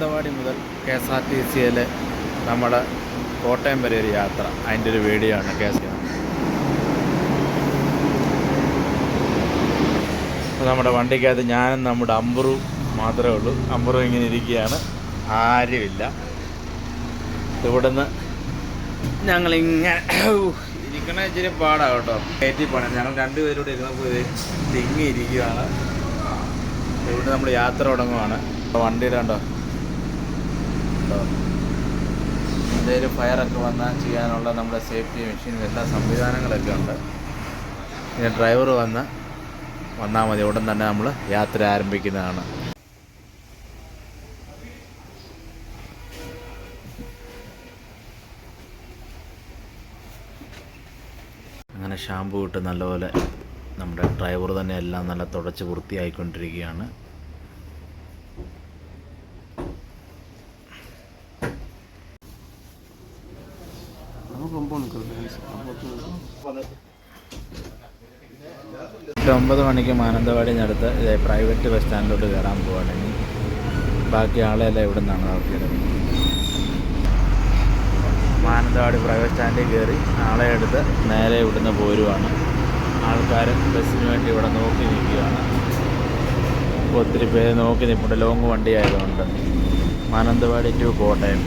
മാനന്തവാടി മുതൽ K S R T സിയിൽ നമ്മുടെ കോട്ടയം വരെ ഒരു യാത്ര. അതിന്റെ ഒരു വീഡിയോ ആണ് കെ എസ് നമ്മുടെ വണ്ടിക്കകത്ത് ഞാനും നമ്മുടെ അമ്പറു മാത്രമേ ഉള്ളൂ. അമ്പുറു ഇങ്ങനെ ഇരിക്കുകയാണ്. ആരുമില്ല. ഇവിടുന്ന് ഞങ്ങളിങ്ങനെ ഇരിക്കണ ഇച്ചിരി പാടാണ് കേട്ടോ. കയറ്റി പോണം ഞങ്ങൾ രണ്ടുപേരോട് ഇരുന്നപ്പോൾ തിങ്ങി ഇരിക്കുകയാണ് ഇവിടെ നമ്മൾ യാത്ര തുടങ്ങുവാണ്. വണ്ടിയിലുണ്ടോ ഉണ്ടോ എന്തെങ്കിലും ഫയറൊക്കെ വന്നാൽ ചെയ്യാനുള്ള നമ്മുടെ സേഫ്റ്റി മെഷീനും എല്ലാ സംവിധാനങ്ങളൊക്കെ ഉണ്ട്. പിന്നെ ഡ്രൈവർ വന്ന് വന്നാൽ മതി. ഉടൻ തന്നെ നമ്മൾ യാത്ര ആരംഭിക്കുന്നതാണ്. അങ്ങനെ ഷാമ്പു ഇട്ട് നല്ലപോലെ നമ്മുടെ ഡ്രൈവർ തന്നെ എല്ലാം നല്ല തുടച്ച് വൃത്തിയായിക്കൊണ്ടിരിക്കുകയാണ് ഒരു ഒമ്പത് മണിക്ക് മാനന്തവാടിനടുത്ത് ഇതേ പ്രൈവറ്റ് ബസ് സ്റ്റാൻഡിലോട്ട് കയറാൻ ഇനി ബാക്കി ആളെല്ലാം ഇവിടെ നിന്നാണ് നോക്കിയത്? മാനന്തവാടി പ്രൈവറ്റ് സ്റ്റാൻഡിൽ കയറി ആളെ എടുത്ത് നേരെ ഇവിടുന്ന് പോരുവാണ്. ആൾക്കാർ ബസ്സിന് വേണ്ടി ഇവിടെ നോക്കി നിൽക്കുകയാണ്. ഒത്തിരി പേര് നോക്കി നിൽപ്പുണ്ട് ലോങ് വണ്ടി ആയതുകൊണ്ട്. മാനന്തവാടി ടു കോട്ടയം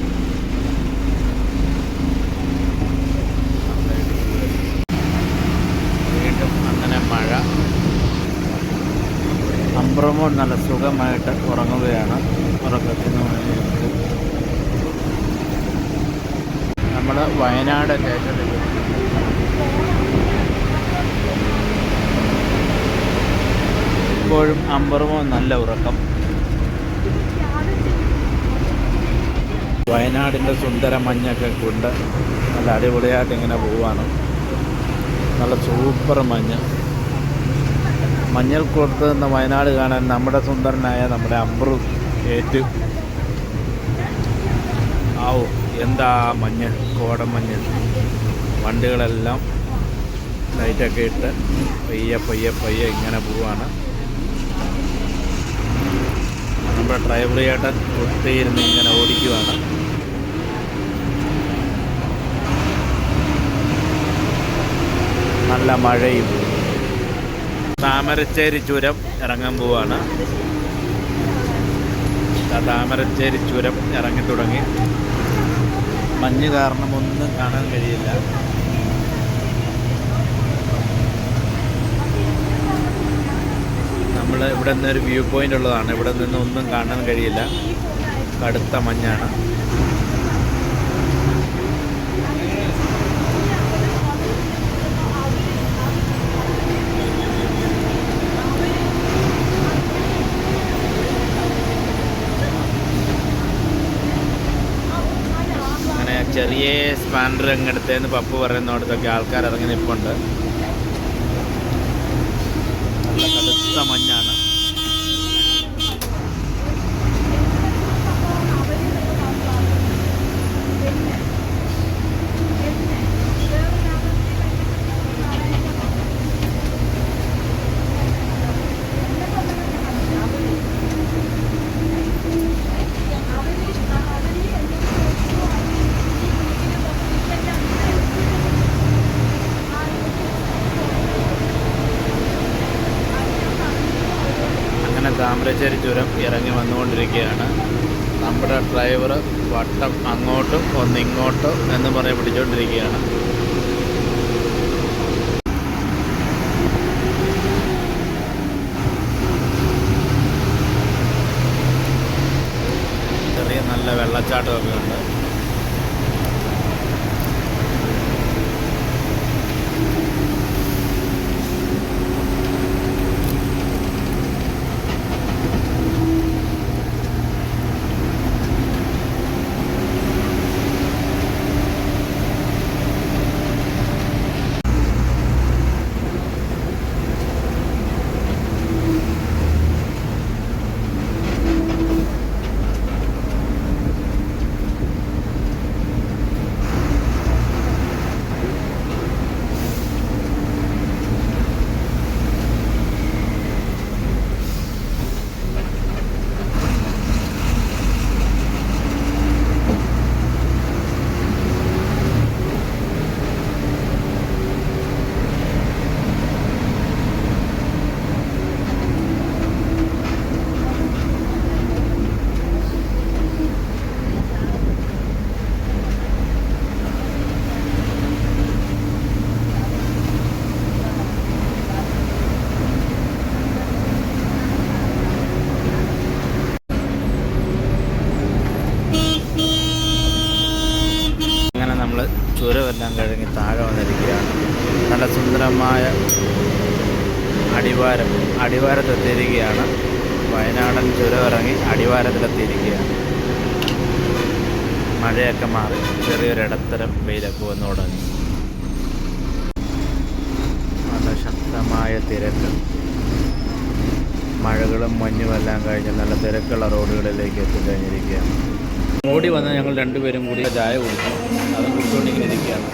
വീണ്ടും അങ്ങനെ മഴ അമ്പ്രമോൻ നല്ല സുഖമായിട്ട് ഉറങ്ങുകയാണ്. ഉറക്കത്തിൽ നിന്ന്. നമ്മൾ വയനാട് സ്റ്റേഷനിൽ ഇപ്പോഴും അമ്പറുമോ നല്ല ഉറക്കം. വയനാടിന്റെ സുന്ദര മഞ്ഞൊക്കെ കൊണ്ട് നല്ല അടിപൊളിയായിട്ട് ഇങ്ങനെ പോവാണ്. നല്ല സൂപ്പർ മഞ്ഞ്. മഞ്ഞൾ കൊടുത്ത് നിന്ന് വയനാട് കാണാൻ നമ്മുടെ സുന്ദരനായ നമ്മുടെ അമ്പ്രു ഏറ്റു. ആവോ എന്താ മഞ്ഞൾ കോടമഞ്ഞൾ വണ്ടികളെല്ലാം ലൈറ്റൊക്കെ ഇട്ട് പയ്യെ പയ്യെ പയ്യെ ഇങ്ങനെ പോവാണ്. നമ്മുടെ ഡ്രൈവർ ചേട്ടൻ ഒത്തിയിരുന്ന് ഇങ്ങനെ ഓടിക്കുവാണ്. നല്ല മഴയും. താമരശ്ശേരി ചുരം ഇറങ്ങാൻ പോവാണ്. താമരശ്ശേരി ചുരം ഇറങ്ങി തുടങ്ങി. മഞ്ഞ് കാരണം ഒന്നും കാണാൻ കഴിയില്ല. നമ്മൾ ഇവിടെ നിന്ന് ഒരു വ്യൂ പോയിന്റ് ഉള്ളതാണ്. ഇവിടെ നിന്ന് ഒന്നും കാണാൻ കഴിയില്ല. കടുത്ത മഞ്ഞാണ് അങ്ങനെ ചെറിയ സ്പാൻഡർ അങ്ങെടുത്തേന്ന് പപ്പു പറയുന്നിടത്തൊക്കെ ആൾക്കാർ ഇറങ്ങി നിൽപ്പുണ്ട് നല്ല കടുത്ത മഞ്ഞാണ് താമരശ്ശേരി ചുരം ഇറങ്ങി വന്നുകൊണ്ടിരിക്കുകയാണ്. നമ്മുടെ ഡ്രൈവർ വട്ടം അങ്ങോട്ടും ഒന്നിങ്ങോട്ടും എന്ന് പറഞ്ഞ് പിടിച്ചുകൊണ്ടിരിക്കുകയാണ്. നമ്മൾ ചുരമെല്ലാം കഴിഞ്ഞ് താഴെ വന്നിരിക്കുകയാണ്. നല്ല സുന്ദരമായ അടിവാരം അടിവാരത്തെത്തിയിരിക്കുകയാണ്. വയനാടൻ ചുരം ഇറങ്ങി അടിവാരത്തിലെത്തിയിരിക്കുകയാണ്. മഴയൊക്കെ മാറി ചെറിയൊരു ഇടത്തരം വെയിലൊക്കെ വന്നു തുടങ്ങി. നല്ല ശക്തമായ തിരക്ക്. മഴകളും മഞ്ഞുമെല്ലാം കഴിഞ്ഞ് നല്ല തിരക്കുള്ള റോഡുകളിലേക്ക് എത്തിക്കഴിഞ്ഞിരിക്കുകയാണ്. ഓടി വന്ന ഞങ്ങൾ രണ്ടുപേരും കൂടി ചായ കുടിച്ചു. അത് കുടിച്ചുകൊണ്ടിങ്ങനെ ഇരിക്കുകയാണ്.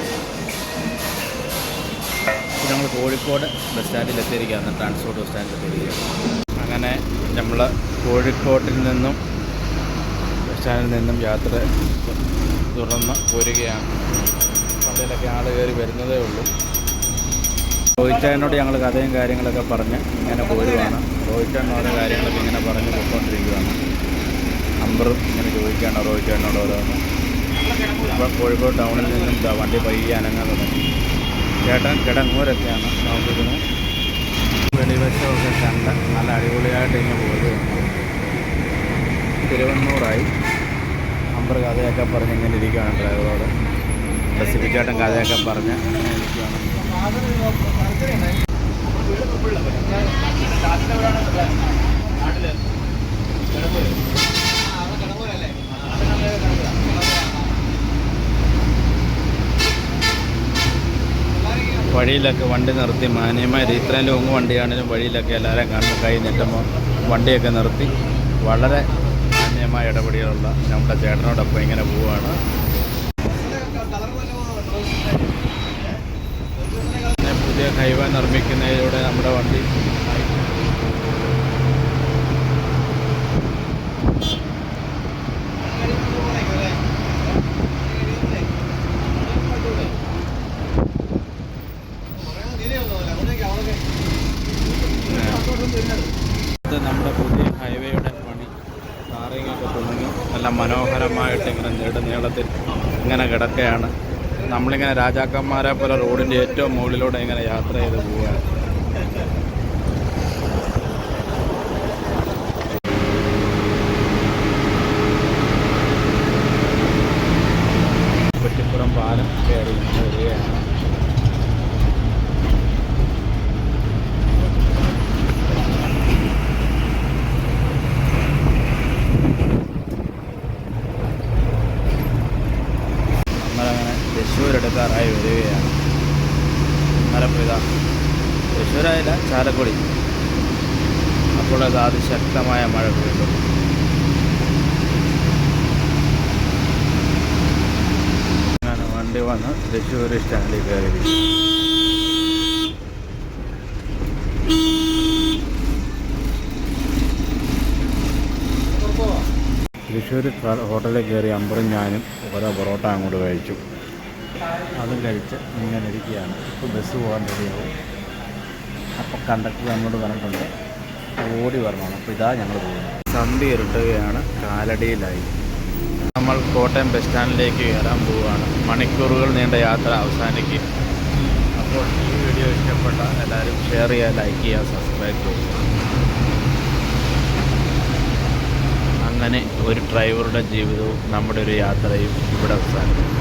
ഞങ്ങൾ കോഴിക്കോട് ബസ് സ്റ്റാൻഡിൽ എത്തിയിരിക്കുകയാണ് ട്രാൻസ്പോർട്ട് ബസ് സ്റ്റാൻഡിൽ എത്തിയിരിക്കുകയാണ് അങ്ങനെ നമ്മൾ കോഴിക്കോട്ടിൽ നിന്നും ബസ് സ്റ്റാൻഡിൽ നിന്നും യാത്ര തുറന്ന് പോരുകയാണ്. പള്ളിയിലൊക്കെ ആൾ കയറി വരുന്നതേ ഉള്ളൂ. റോഹിറ്റാനോട് ഞങ്ങൾ കഥയും കാര്യങ്ങളൊക്കെ പറഞ്ഞ് ഇങ്ങനെ പോരുവാണ്. റോഹിച്ചാൻ ഓരോ കാര്യങ്ങളൊക്കെ ഇങ്ങനെ പറഞ്ഞ് പൊയ്ക്കൊണ്ടിരിക്കുകയാണ് നമ്പറും ഇങ്ങനെ ചോദിക്കുകയാണ് റോഹിച്ചായനോട് ഓരോന്ന്. അപ്പം കോഴിക്കോട് ടൗണിൽ നിന്നും വണ്ടി പയ്യെ അനങ്ങാൻ തുടങ്ങി. ചേട്ടൻ കിടങ്ങൂരൊക്കെയാണ് നോക്കുന്നത് വെളിവശമൊക്കെ കണ്ട് നല്ല അടിപൊളിയായിട്ട് ഇങ്ങനെ പോരുകയാണ് തിരുവണ്ണൂറായി. നമ്പർ കഥയൊക്കെ പറഞ്ഞ് ഇങ്ങനെ ഇരിക്കുകയാണ് ഡ്രൈവറോട്. റെസിപ്പിച്ചേട്ടൻ കഥയൊക്കെ പറഞ്ഞ് ഇരിക്കുകയാണ് വഴിയിലൊക്കെ വണ്ടി നിർത്തി മാന്യമായി ഇത്രയും ലോങ് വണ്ടിയാണെങ്കിലും വഴിയിലൊക്കെ എല്ലാവരും കാണുമ്പോൾ കൈ നീട്ടുമ്പോൾ വണ്ടിയൊക്കെ നിർത്തി. വളരെ മാന്യമായ ഇടപെടികളുള്ള നമ്മുടെ ചേട്ടനോടൊപ്പം ഇങ്ങനെ പോവുകയാണ്. പുതിയ ഹൈവേ നിർമ്മിക്കുന്നതിലൂടെ നമ്മുടെ വണ്ടി ഇത് നമ്മുടെ പുതിയ ഹൈവേയുടെ പണി ടാറിങ്ങൊക്കെ തുടങ്ങി നല്ല മനോഹരമായിട്ട് ഇങ്ങനെ നീളത്തിൽ ഇങ്ങനെ കിടക്കുകയാണ് നമ്മളിങ്ങനെ രാജാക്കന്മാരെ പോലെ റോഡിന്റെ ഏറ്റവും മുകളിലൂടെ ഇങ്ങനെ യാത്ര ചെയ്ത് പോവുകയാണ്. പാലം കയറി ഇങ്ങനെ വരികയാണ് നമ്മളങ്ങനെ തൃശ്ശൂർ എടുക്കാറായി വരികയാണ് അന്നേരം ഇതാ തൃശ്ശൂരായില്ല ചാലക്കുടി അപ്പോൾ അത് അതിശക്തമായ മഴ പെയ്തു. അങ്ങനെ വണ്ടി വന്ന് തൃശ്ശൂർ സ്റ്റാൻഡിൽ കയറി. തൃശ്ശൂർ ഹോട്ടലിൽ കയറി അമ്പറും ഞാനും ഓരോ പൊറോട്ട അങ്ങോട്ട് കഴിച്ചു. അതും കഴിച്ച് ഇങ്ങനെ ഇരിക്കുകയാണ്. ഇപ്പോൾ ബസ് പോകാൻ റെഡിയാവും. അപ്പോൾ കണ്ടക്ടർ അങ്ങോട്ട് പറഞ്ഞിട്ടുണ്ട് ഓടി വരണം അപ്പോൾ ഇതാ ഞങ്ങൾ പോകുന്നത്. സന്ധി ഇരുട്ടുകയാണ് കാലടിയിലായി. നമ്മൾ കോട്ടയം ബസ് സ്റ്റാൻഡിലേക്ക് കയറാൻ പോവുകയാണ്. മണിക്കൂറുകൾ നീണ്ട യാത്ര അവസാനിക്കും. അപ്പോൾ ഈ വീഡിയോ ഇഷ്ടപ്പെട്ട എല്ലാവരും ഷെയർ ചെയ്യുക ലൈക്ക് ചെയ്യുക സബ്സ്ക്രൈബ് ചെയ്യുക. അങ്ങനെ ഒരു ഡ്രൈവറുടെ ജീവിതവും നമ്മുടെ ഒരു യാത്രയും ഇവിടെ അവസാനിക്കും